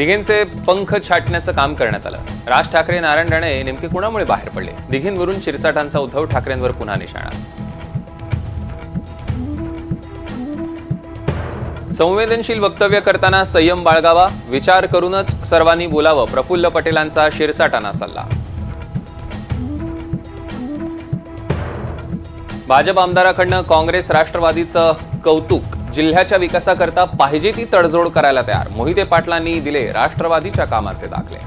दिघेंचे पंख छाटण्याचं काम करण्यात आलं. राज ठाकरे नारायण राणे नेमके कुणामुळे बाहेर पडले? दिघींवरून शिरसाटांचा उद्धव ठाकरेंवर पुन्हा निशाणा. संवेदनशील वक्तव्य करताना संयम बाळगावा विचार करूनच सर्वांनी बोलावं प्रफुल्ल पटेलांचा शिरसाटाना सल्ला. भाजप आमदाराकडनं काँग्रेस राष्ट्रवादीचं कौतुक. जिल्ह्याच्या विकासाकरता पाहिजे ती तडजोड करायला तयार. मोहिते पाटलांनी दिले राष्ट्रवादीच्या कामाचे दाखले.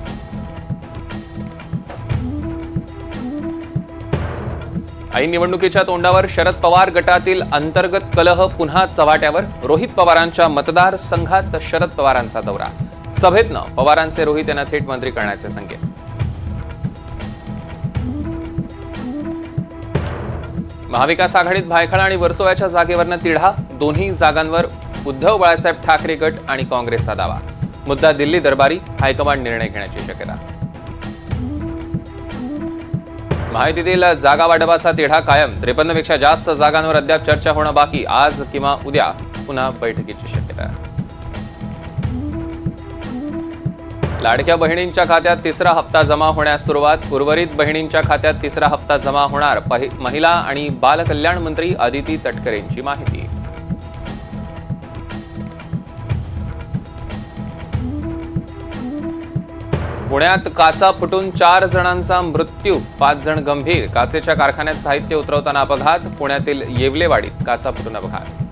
ऐन निवडणुकीच्या तोंडावर शरद पवार गटातील अंतर्गत कलह पुन्हा चव्हाट्यावर. रोहित पवारांच्या मतदारसंघात शरद पवारांचा दौरा. सभेतनं पवारांचे रोहित यांना थेट मंत्री करण्याचे संकेत. महाविकास आघाडीत भायखळा आणि वर्सोव्याच्या जागेवरनं तिढा दोन्ही जागांवर उद्धव बाळासाहेब ठाकरे गट आणि काँग्रेसचा दावा. मुद्दा दिल्ली दरबारी हायकमांड निर्णय घेण्याची शक्यता. माहितीतील जागा वाटपाचा तिढा कायम त्रेपन्नपेक्षा जास्त जागांवर अद्याप चर्चा होणं बाकी आज किंवा उद्या पुन्हा बैठकीची शक्यता. लाडक्या बहिणींच्या खात्यात तिसरा हप्ता जमा होण्यास सुरुवात. उर्वरित बहिणींच्या खात्यात तिसरा हप्ता जमा होणार. महिला आणि बालकल्याण मंत्री आदिती तटकरेंची माहिती. पुण्यात काचा फुटून चार जणांचा मृत्यू. पाच जण गंभीर. काचेच्या कारखान्यात साहित्य उतरवताना अपघात. पुण्यातील येवलेवाडीत काचा फुटून अपघात.